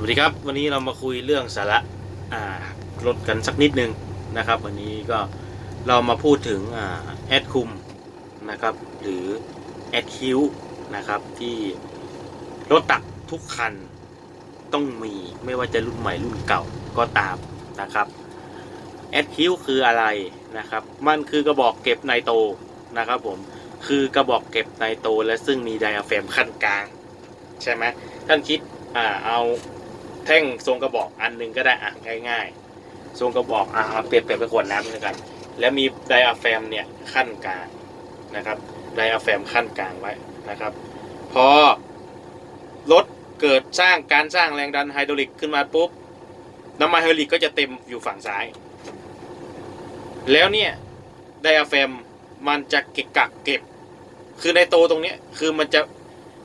วัสดีครับ วันนี้เรามาคุยเรื่องสาระอ่ารถกันสักนิดนึงนะครับ วันนี้ก็เรามาพูดถึงอแอดคุมนะครับ หรือแอดคิวนะครับที่รถตักทุกคันต้องมีไม่ว่าจะรุ่นใหม่รุ่นเก่าก็ตามนะครับแอดคิวคืออะไรนะครับ มันคือกระบอกเก็บไนโตรนะครับผมคือกระบอกเก็บไนโตรและซึ่งมีไดอะแฟมขั้นกลาง ใช่ไหมท่านคิดอ่าเอา แท่งทรงกระบอกอันหนึ่งก็ได้อะง่ายๆ ทรงกระบอกอะเอาเปรียบเปรียบไปขวดน้ำด้วยกัน แล้วมีไดอะแฟมเนี่ยขั้นกลางนะครับไดอะแฟมขั้นกลางไว้นะครับ พอรถเกิดสร้างการสร้างแรงดันไฮดรอลิกขึ้นมาปุ๊บน้ำมันไฮดรอลิกก็จะเต็มอยู่ฝั่งซ้าย แล้วเนี่ยไดอะแฟมมันจะเก็บกักเก็บ คือในโตตรงเนี้ยคือมันจะ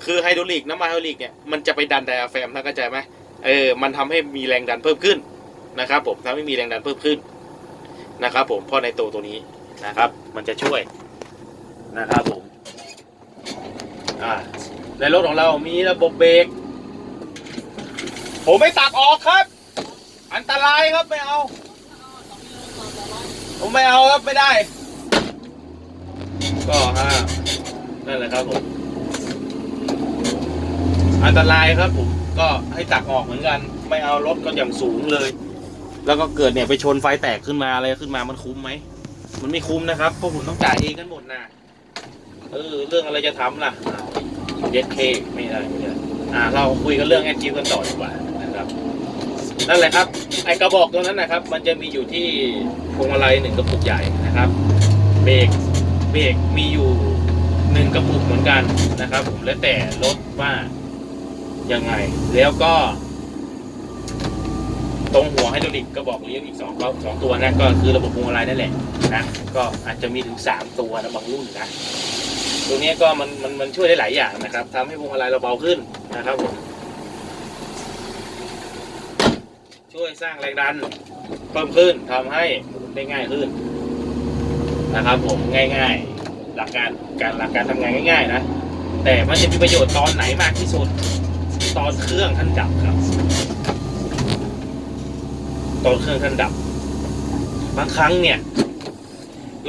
คือไฮดรอลิกน้ำมันไฮดรอลิกเนี่ยมันจะไปดันไดอะแฟมท่านเข้าใจไหม เออมันทำให้มีแรงดันเพิ่มขึ้นนะครับ ผมทำให้มีแรงดันเพิ่มขึ้นนะครับ ผมเพราะในโตตัวนี้นะครับ มันจะช่วยนะครับผมอ่าในรถของเรามีระบบเบรกผมไม่ตัดออกครับ อันตรายครับไม่เอา ผมไม่เอาครับไม่ได้ ก็ฮะนั่นแหละครับผม อันตรายครับผม ก็ให้ตักออกเหมือนกัน ไม่เอารถก็อย่างสูงเลย แล้วก็เกิดเนี่ยไปชนไฟแตกขึ้นมาอะไรขึ้นมามันคุ้มไหมมันไม่คุ้มนะครับเพราะผมต้องจ่ายเองกันหมดนะเออเรื่องอะไรจะทำล่ะเด็ดเคไม่ได้ไม่ได้อ่าเราคุยกันเรื่องแอนจิวกันต่อดีกว่านะครับนั่นแหละครับ ไอกระบอกตัวนั้นนะครับ มันจะมีอยู่ที่พวงมาลัยหนึ่งกระปุกใหญ่นะครับ เบรกเบรกมีอยู่หนึ่งกระปุกเหมือนกันนะครับผมแล้วแต่รถว่า ยังไง แล้วก็ ตรงหัวไฮดรอลิกกระบอกเลี้ยงอีกสองก็สองตัวนะก็คือระบบพวงมาลัยนั่นแหละนะก็อาจจะมีถึงสามตัวนะบางรุ่นนะตัวนี้ก็มันมันมันช่วยได้หลายอย่างนะครับทำให้พวงมาลัยเราเบาขึ้นนะครับผมช่วยสร้างแรงดันเพิ่มขึ้นทำให้ได้ง่ายขึ้นนะครับผมง่ายๆ หลักการการหลักการทำงานง่าย ๆ นะ แต่มันจะมีประโยชน์ตอนไหนมากที่สุด ตอนเครื่องท่านดับครับ ตอนเครื่องท่านดับบางครั้งเนี่ย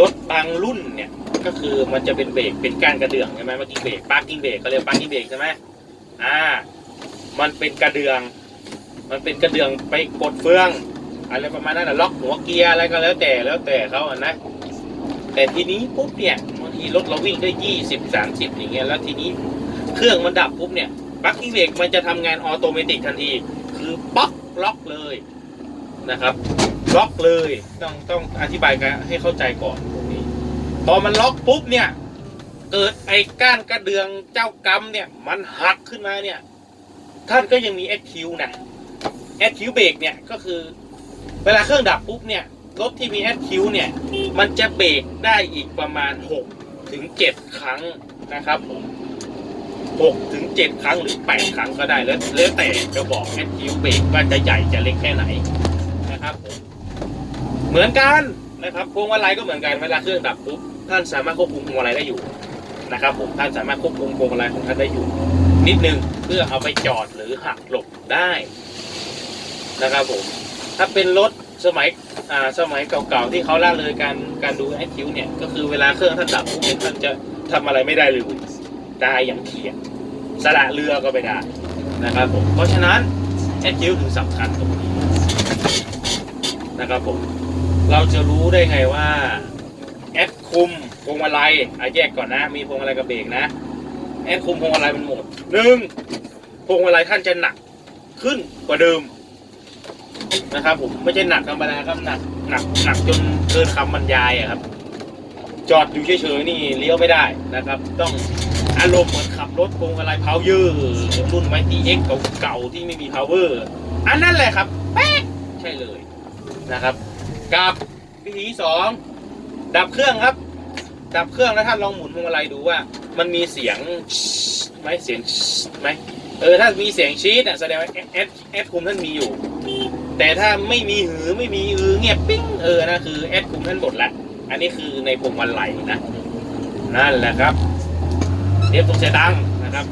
รถบางรุ่นเนี่ย ก็คือมันจะเป็นเบรกเป็นก้านกระเดื่องใช่ไหมเมื่อกี้เบรกปาร์กิ้งเบรกเขาเรียกปาร์กิ้งเบรกใช่ไหมอ่า มันเป็นกระเดื่อง มันเป็นกระเดื่องไปกดเฟืองอะไรประมาณนั้นนะล็อกหัวเกียร์อะไรก็แล้วแต่แล้วแต่เขาอะนะแต่ทีนี้ปุ๊บเนี่ยบางทีรถเราวิ่งได้ยี่สิบสามสิบอย่างเงี้ยแล้วทีนี้เครื่องมันดับปุ๊บเนี่ย ปลั๊กกิ้งเบรกมันจะทำงานออโตเมติกทันที คือป๊อกล็อกเลยนะครับล็อกเลยต้องต้องอธิบายกันให้เข้าใจก่อนตรงนี้พอมันล็อกปุ๊บเนี่ย เกิดไอ้ก้านกระเดืองเจ้ากรรมเนี่ย มันหักขึ้นมาเนี่ย ท่านก็ยังมีแอคคิวนะแอคคิวเบรกเนี่ยก็คือ เวลาเครื่องดับปุ๊บเนี่ยรถที่มีแอคคิวเนี่ย มันจะเบรกได้อีกประมาณ 6 ถึง 7 ครั้งนะครับผม 6ถึง7ครั้งหรือ 8 ครั้งก็ได้แล้วแล้วแต่จะบอกแอคคิวเบรกว่าจะใหญ่จะเล็กแค่ไหนนะครับผมเหมือนกันนะครับพวงมาลัยก็เหมือนกันเวลาเครื่องดับปุ๊บท่านสามารถควบคุมพวงมาลัยได้อยู่นะครับผมท่านสามารถควบคุมพวงมาลัยของท่านได้อยู่ นิดนึงเพื่อเอาไปจอดหรือหักหลบได้นะครับผมถ้าเป็นรถสมัยอ่าสมัยเก่าๆที่เขาล่าเลยการการดูแอคคิวเนี่ยก็คือเวลาเครื่องท่านดับปุ๊บท่านจะทำอะไรไม่ได้เลย ตายอย่างเขียดสละเรือก็ไม่ได้นะครับผมเพราะฉะนั้นแอคิวถึงสำคัญตรงนี้นะครับผมเราจะรู้ได้ไงว่าแอดคุมพวงมาลัยอะแยกก่อนนะ มีพวงมาลัยกับเบรกนะแอดคุมพวงมาลัยมันหมดหนึ่งพวงมาลัยท่านจะหนักขึ้นกว่าเดิมนะครับผมไม่ใช่หนักธรรมดาครับหนักหนักหนักจนเกินคำบรรยายอะครับ จอดอยู่เฉยๆนี่เลี้ยวไม่ได้นะครับ ต้อง อารมณ์เหมือนขับรถพวงอะไรพาวเยอร์รุ่นไมตีเอ็กเก่าๆที่ไม่มีพาวเวอร์อันนั้นแหละครับแป๊กใช่เลยนะครับกับวิธีสองดับเครื่องครับ ดับเครื่องแล้วท่านลองหมุนพวงมาลัยดูว่า มันมีเสียงไหมเสียงไหมเออถ้ามีเสียงชีดอะแสดงว่าแอดแอดคุมท่านมีอยู่ แต่ถ้าไม่มีหือไม่มีอือเงียบปิ้งเออนะคือแอดคุมท่านหมดละอันนี้คือในพวงมาลัยนะนั่นแหละครับ เรียบตรงเสียดังนะครับ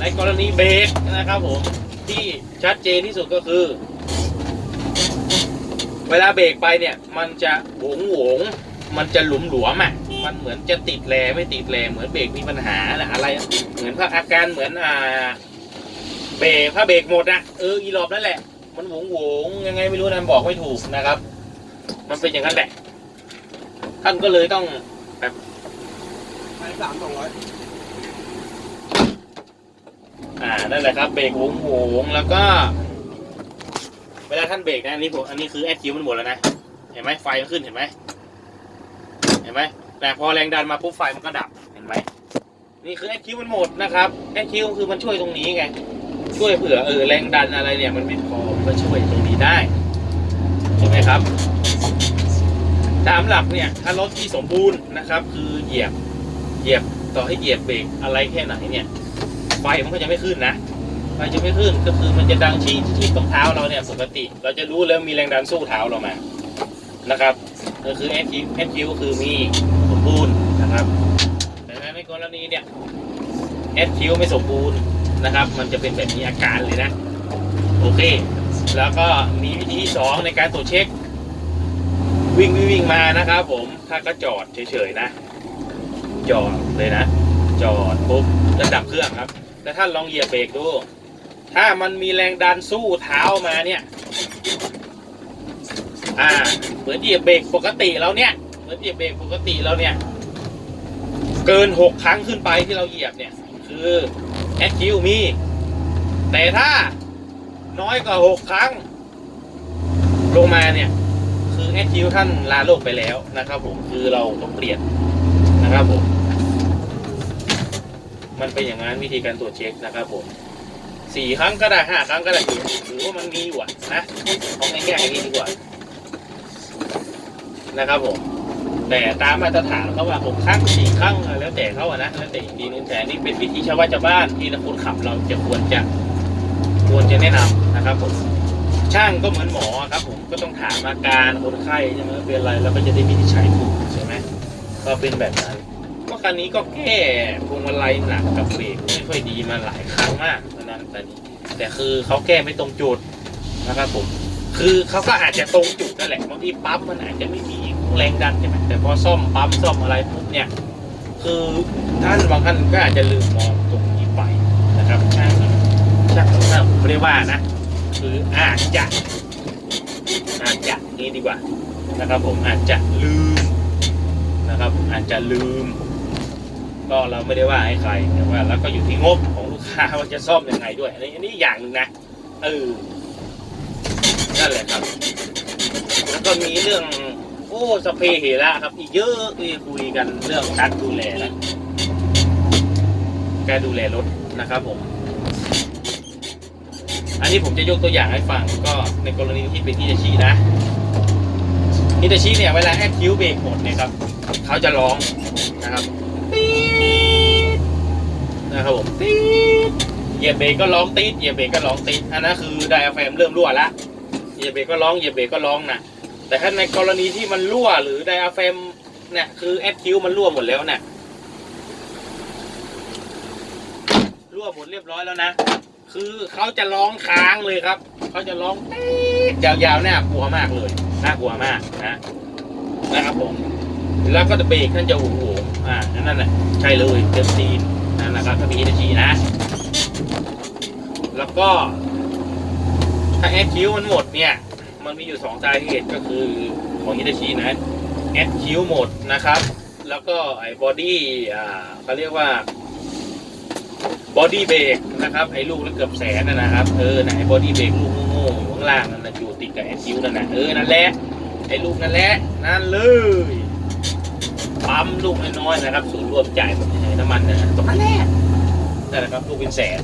ในกรณีเบรกนะครับผมที่ชัดเจนที่สุดก็คือ เวลาเบรกไปเนี่ย มันจะหวงหวงมันจะหลุมหลวมอะมันเหมือนจะติดแรไม่ติดแรเหมือนเบรกมีปัญหาอะไร เหมือนพอาการเหมือนอ่าเบรกถ้าเบรกหมดอะเอออีรอบนั่นแหละ มันหวงหวงยังไงไม่รู้นะบอกไม่ถูกนะครับ มันเป็นอย่างนั้นแหละท่านก็เลยต้องไปสามสองร้อย อ่านั่นแหละครับเบรกโหงแล้วก็ เวลาท่านเบรกนะอันนี้ผมอันนี้คือแอดคิวมันหมดแล้วนะ เห็นไหมไฟมันขึ้นเห็นไหมเห็นไหมแต่พอแรงดันมาปุ๊บไฟมันก็ดับเห็นไหมนี่คือแอดคิวมันหมดนะครับแอดคิวคือมันช่วยตรงนี้ไงช่วยเผื่อเออแรงดันอะไรเนี่ยมันไม่พอมันก็ช่วยตรงนี้ได้ใช่ไหมครับตามหลักเนี่ยถ้ารถที่สมบูรณ์นะครับ คือเหยียบเหยียบต่อให้เหยียบเบรกอะไรแค่ไหนเนี่ย ไฟมันก็จะไม่ขึ้นนะไฟจะไม่ขึ้นก็คือมันจะดังชี้ที่ตรงเท้าเราเนี่ยปกติ เราจะรู้แล้วมีแรงดันสู้เท้าเรามานะครับ ก็คือ S Q S Q ก็คือมีสมบูรณ์นะครับ แต่ในกรณีเนี่ย S Q ไม่สมบูรณ์นะครับ มันจะเป็นแบบนี้อาการเลยนะโอเค แล้วก็มีวิธีที่สองในการตรวจเช็ค วิ่งวิ่งงมานะครับ ผมถ้าก็จอดเฉยๆนะ จอดเลยนะ จอดปุ๊บแล้วดับเครื่องครับ แล้วท่านลองเหยียบเบรกดู ถ้ามันมีแรงดันสู้เท้ามาเนี่ย อ่า เหมือนเหยียบเบรกปกติแล้วเนี่ย เหมือนเหยียบเบรกปกติแล้วเนี่ย เกินหกครั้งขึ้นไปที่เราเหยียบเนี่ย คือแอดคิวมี แต่ถ้าน้อยกว่าหกครั้ง ลงมาเนี่ย คือแอดคิวท่านลาโลกไปแล้วนะครับผม คือเราต้องเปลี่ยนนะครับผม มันเป็นอย่างนั้นวิธีการตรวจเช็คนะครับผมสี่ครั้งก็ได้ห้าครั้งก็ได้ถือถือว่ามันมีอยู่นะเอาง่ายๆอย่างนี้ดีกว่านะครับผมแต่ตามมาตรฐานเขาว่าหกครั้งสี่ครั้งแล้วแต่เขาอะนะแล้วแต่อีกทีนึงแต่นี่เป็นวิธีชาวบ้านชาวบ้านที่เราคนขับเราจะควรจะควรจะแนะนำนะครับผมช่างก็เหมือนหมอครับผมก็ต้องถามอาการคนไข้ใช่ไหมเป็นอะไรเราก็จะได้วินิจฉัยถูกใช่ไหมก็เป็นแบบนั้น คันนี้ก็แก้พวงมาลัยหนักกับเบรกไม่ค่อยดีมาหลายครั้งมากตอนนั้นแต่นี้แต่คือเขาแก้ไม่ตรงจุดนะครับผมคือเขาก็อาจจะตรงจุดนั่นแหละบางทีปั๊มมันอาจจะไม่มีแรงดันใช่ไหมแต่พอซ่อมปั๊มซ่อมอะไรปุ๊บเนี่ย คือท่านบางท่านก็อาจจะลืมมองตรงนี้ไปนะครับช่างช่างถ้าผมเรียกว่านะ คืออาจจะ อาจจะนี่ดีกว่านะครับ ผมอาจจะลืมนะครับ อาจจะลืม ก็เราไม่ได้ว่าให้ใครแต่ว่าแล้วก็อยู่ที่งบของลูกค้าว่าจะซ่อมยังไงด้วยอันนี้อันนี้อย่างหนึ่งนะเออนั่นแหละครับ แล้วก็มีเรื่องโอ้สเปรย์เหระครับ อีกเยอะที่คุยกันเรื่องการดูแลนะการดูแลรถนะครับผม อันนี้ผมจะยกตัวอย่างให้ฟังก็ในกรณีที่เป็นที่จะชี้นะฮิตาชิเนี่ยเวลาแอดคิวเบรกหมดเนี่ยครับเขาจะร้องนะครับ นะครับผมตีดเหยียบเบรกก็ร้องตีดเหยียบเบรกก็ร้องตีดอันนั้นคือไดอะแฟรมเริ่มรั่วละเหยียบเบรกก็ร้องเหยียบเบรกก็ร้องนะแต่ถ้าในกรณีที่มันรั่วหรือไดอะแฟรมเนี่ยคือแอดคิวมันรั่วหมดแล้วเนี่ยรั่วหมดเรียบร้อยแล้วนะ คือเขาจะร้องค้างเลยครับเขาจะร้องตีดยาวๆน่ากลัวมากเลยน่ากลัวมากนะนะครับผมแล้วก็เบรกท่านจะโอ้โหอ่านั่นแหละใช่เลยเต็มตีน นั่นนะครับถ้ามีฮิตาชินะ แล้วก็ ถ้าแอดคิวมันหมดเนี่ย มันมีอยู่สองสาเหตุก็คือของฮิตาชินะแอดคิวหมดนะครับ แล้วก็ไอ้บอดี้อ่าเขาเรียกว่าบอดี้เบรกนะครับไอ้ลูกละเกือบแสนนะนะครับเออไหนบอดี้เบรกลูกโง่ๆข้างล่างนั่นนะอยู่ติดกับแอคิวนั่นนะเออนั่นแหละไอ้ลูกนั่นแหละนั่นเลย ปั๊มลูกน้อยๆนะครับศูนย์รวมจ่ายหมดในน้ำมันนะตรงนั้นแหละนั่นแหละครับลูกเป็นแสน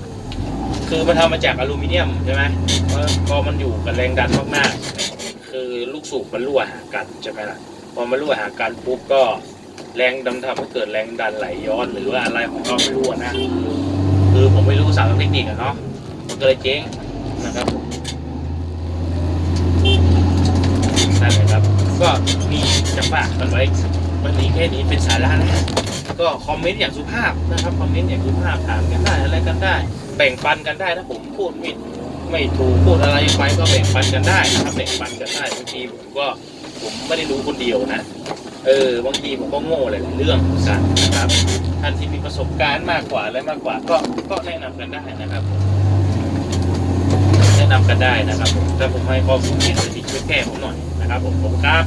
คือมันทำมาจากอลูมิเนียมใช่ไหมเพราะพอมันอยู่กับแรงดันมากๆคือลูกสูบมันรั่วหากันใช่ไหมล่ะพอมันรั่วหากันปุ๊บก็แรงดันทำให้เกิดแรงดันไหลย้อนหรือว่าอะไรของเราไม่รู้นะคือผมไม่รู้สารเทคนิคอะเนาะมันก็เลยเจ๊งนะครับนั่นแหละครับ ก็มีจะฝากกันไว้ วันนี้แค่นี้เป็นสาระนะก็คอมเมนต์อย่างสุภาพนะครับคอมเมนต์อย่างสุภาพถามกันได้อะไรกันได้ แบ่งปันกันได้ถ้าผมพูดผิดไม่ถูกพูดอะไรไปก็แบ่งปันกันได้นะครับแบ่งปันกันได้บางทีผมก็ผมไม่ได้รู้คนเดียวนะเออบางทีผมก็โง่หลายเรื่องเหมือนกันนะครับท่านที่มีประสบการณ์มากกว่าและมากกว่า ก็ก็แนะนำกันได้นะครับแนะนำกันได้นะครับผมถ้าผมให้ข้อมูลที่ช่วยแก้ผมหน่อยนะครับผมผมครับ